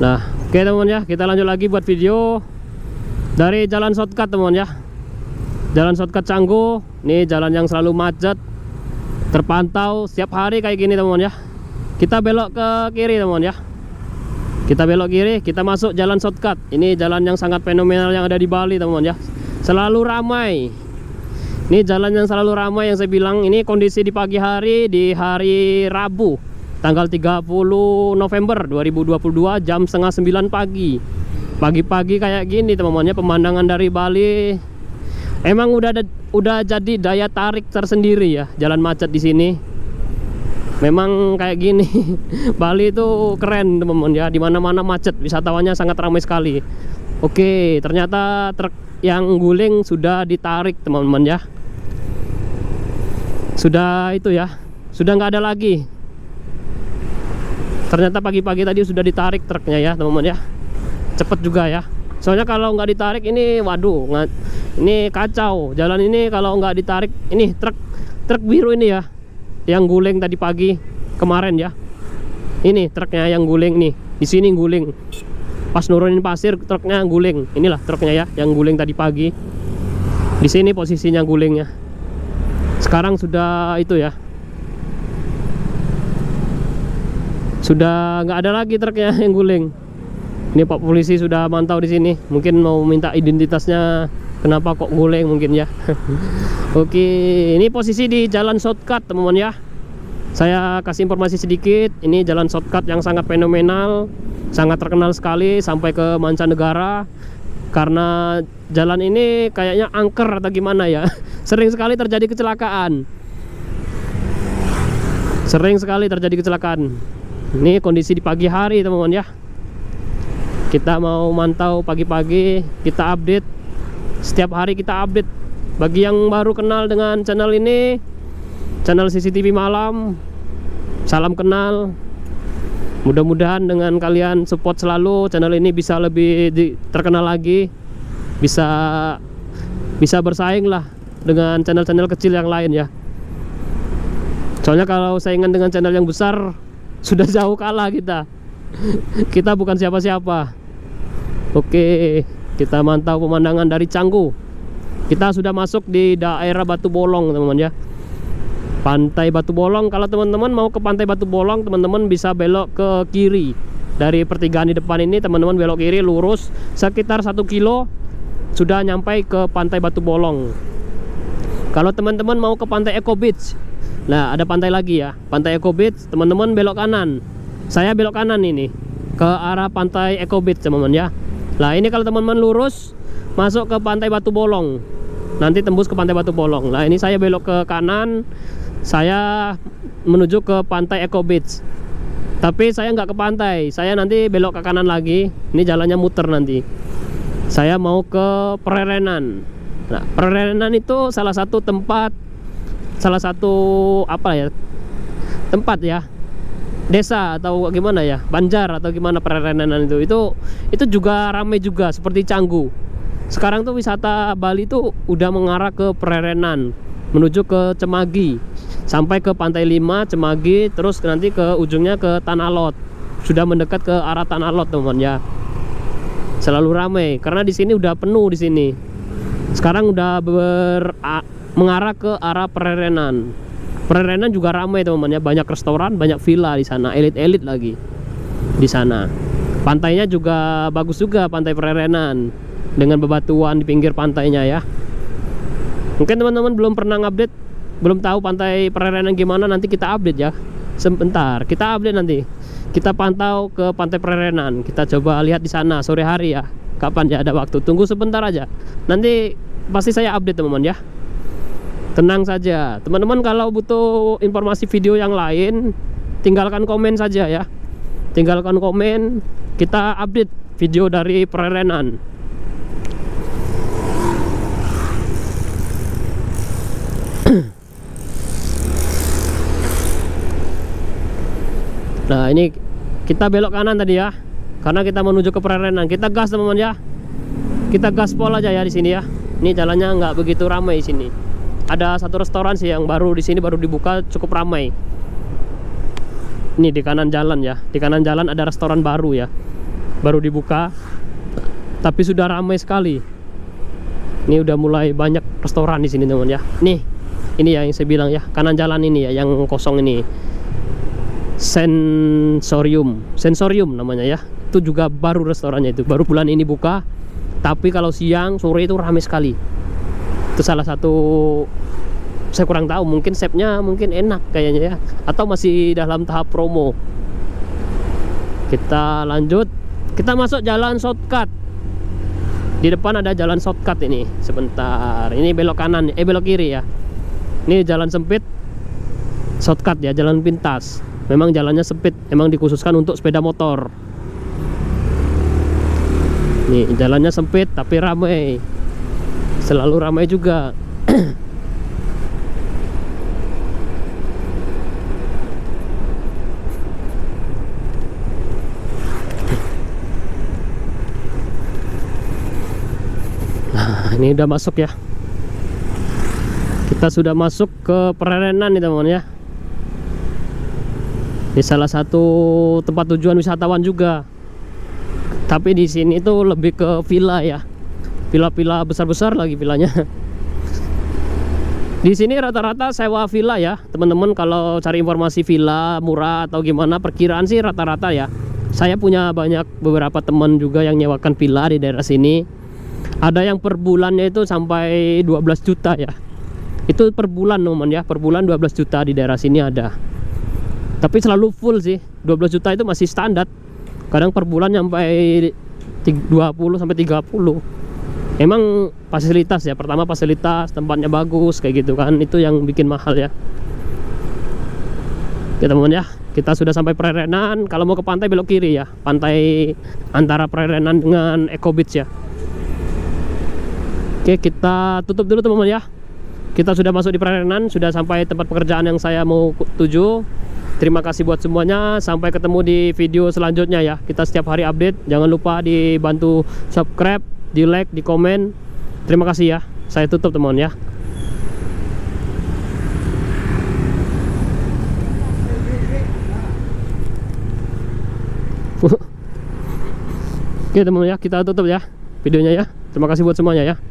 Nah, oke teman ya, kita lanjut lagi buat video dari jalan shortcut teman ya. Jalan shortcut Canggu, ini jalan yang selalu macet, terpantau setiap hari kayak gini teman ya. Kita belok ke kiri teman ya. Kita belok kiri, kita masuk jalan shortcut. Ini jalan yang sangat fenomenal yang ada di Bali teman ya. Selalu ramai. Ini jalan yang selalu ramai yang saya bilang ini kondisi di pagi hari di hari Rabu tanggal 30 November 2022 jam setengah 9 pagi. Pagi-pagi kayak gini teman-teman ya pemandangan dari Bali. Emang udah ada, udah jadi daya tarik tersendiri ya jalan macet di sini. Memang kayak gini Bali itu keren teman-teman ya. Di mana-mana macet wisatawannya sangat ramai sekali. Oke ternyata truk yang guling sudah ditarik teman-teman ya. Sudah itu ya sudah nggak ada lagi ternyata pagi-pagi tadi sudah ditarik truknya ya teman-teman ya. Cepet juga ya. Soalnya kalau nggak ditarik ini waduh ini kacau. Jalan ini kalau nggak ditarik ini truk truk biru ini ya yang guling tadi pagi kemarin ya. Ini truknya yang guling nih di sini guling. Pas nurunin pasir truknya guling. Inilah truknya ya yang guling tadi pagi. Di sini posisinya gulingnya. Sekarang sudah itu ya sudah nggak ada lagi truknya yang guling. Ini pak polisi sudah mantau di sini. Mungkin mau minta identitasnya kenapa kok guling mungkin ya. Oke ini posisi di jalan shortcut teman-teman ya. Saya kasih informasi sedikit ini jalan shortcut yang sangat fenomenal sangat terkenal sekali sampai ke mancanegara. Karena jalan ini kayaknya angker atau gimana ya. Sering sekali terjadi kecelakaan. Sering sekali terjadi kecelakaan ini kondisi di pagi hari teman-teman ya. Kita mau mantau pagi-pagi kita update. Setiap hari kita update. Bagi yang baru kenal dengan channel ini channel CCTV malam salam kenal. Mudah-mudahan dengan kalian support selalu channel ini bisa lebih terkenal lagi bisa bisa bersaing lah dengan channel-channel kecil yang lain ya. Soalnya kalau saingan dengan channel yang besar sudah jauh kalah kita. Kita bukan siapa-siapa. Oke kita mantau pemandangan dari Canggu. Kita sudah masuk di daerah Batu Bolong teman-teman ya. Pantai Batu Bolong. Kalau teman-teman mau ke Pantai Batu Bolong teman-teman bisa belok ke kiri. Dari pertigaan di depan ini teman-teman belok kiri lurus sekitar satu kilo sudah nyampe ke Pantai Batu Bolong. Kalau teman-teman mau ke Pantai Eco Beach nah ada pantai lagi ya. Pantai Eco Beach teman-teman belok kanan. Saya belok kanan ini ke arah Pantai Eco Beach teman-teman ya. Nah ini kalau teman-teman lurus masuk ke Pantai Batu Bolong. Nanti tembus ke Pantai Batu Bolong. Nah ini saya belok ke kanan saya menuju ke pantai Eco Beach. Tapi saya nggak ke pantai. Saya nanti belok ke kanan lagi. Ini jalannya muter nanti. Saya mau ke Pererenan nah Pererenan itu salah satu tempat salah satu apa ya tempat ya desa atau gimana ya Banjar atau gimana Pererenan itu. Itu itu juga ramai juga seperti Canggu. Sekarang tuh wisata Bali tuh udah mengarah ke Pererenan menuju ke Cemagi. Sampai ke Pantai 5 Cemagi terus nanti ke ujungnya ke Tanah Lot. Sudah mendekat ke arah Tanah Lot teman ya. Selalu ramai karena di sini udah penuh di sini. Sekarang udah ber mengarah ke arah Pererenan. Pererenan juga ramai teman ya. Banyak restoran banyak villa di sana elit-elit lagi di sana. Pantainya juga bagus juga pantai Pererenan dengan bebatuan di pinggir pantainya ya. Mungkin teman-teman belum pernah update belum tahu pantai Pererenan gimana nanti kita update ya. Sebentar kita update nanti. Kita pantau ke pantai Pererenan. Kita coba lihat di sana sore hari ya. Kapan ya ada waktu. Tunggu sebentar aja. Nanti pasti saya update teman-teman ya tenang saja. Teman-teman kalau butuh informasi video yang lain tinggalkan komen saja ya. Tinggalkan komen kita update video dari Pererenan. Nah ini kita belok kanan tadi ya Karena kita menuju ke Pererenan. Kita gas teman-teman ya. Kita gas pol aja ya di sini ya. Ini jalannya nggak begitu ramai di sini Ada satu restoran sih yang baru di sini baru dibuka cukup ramai. Ini di kanan jalan ya. Di kanan jalan ada restoran baru ya. Baru dibuka tapi sudah ramai sekali. Ini udah mulai banyak restoran di sini teman ya. Nih ini ya yang saya bilang ya kanan jalan ini ya yang kosong ini. Sensorium. Sensorium namanya ya. Itu juga baru restorannya itu. Baru bulan ini buka tapi kalau siang sore itu ramai sekali itu salah satu saya kurang tahu mungkin chefnya mungkin enak kayaknya ya atau masih dalam tahap promo. Kita lanjut. Kita masuk jalan shortcut. Di depan ada jalan shortcut ini sebentar. Ini belok kanan eh belok kiri ya. Ini jalan sempit. Shortcut ya jalan pintas. Memang jalannya sempit memang dikhususkan untuk sepeda motor. Nih jalannya sempit tapi ramai selalu ramai juga. Nah ini udah masuk ya. Kita sudah masuk ke pererenan nih teman ya. Ini salah satu tempat tujuan wisatawan juga. Tapi di sini tuh lebih ke villa ya villa-villa besar-besar lagi villanya. Di sini rata-rata sewa villa ya teman-teman. Kalau cari informasi villa murah atau gimana perkiraan sih rata-rata ya. Saya punya banyak beberapa teman juga yang nyewakan villa di daerah sini. Ada yang per bulannya itu sampai 12 juta ya. Itu per bulan teman ya. Per bulan 12 juta di daerah sini ada. Tapi selalu full sih. 12 juta itu masih standar. Kadang per bulan sampai 20 sampai 30 emang fasilitas ya pertama fasilitas tempatnya bagus kayak gitu kan. Itu yang bikin mahal ya. Oke teman ya kita sudah sampai Prerenan kalau mau ke pantai belok kiri ya. Pantai antara Prerenan dengan Eco Beach ya. Oke kita tutup dulu teman-teman ya. Kita sudah masuk di Prerenan sudah sampai tempat pekerjaan yang saya mau tuju. Terima kasih buat semuanya. Sampai ketemu di video selanjutnya ya. Kita setiap hari update. Jangan lupa dibantu subscribe, di like, di komen. Terima kasih ya. Saya tutup teman ya. Oke teman ya, kita tutup ya videonya ya. Terima kasih buat semuanya ya.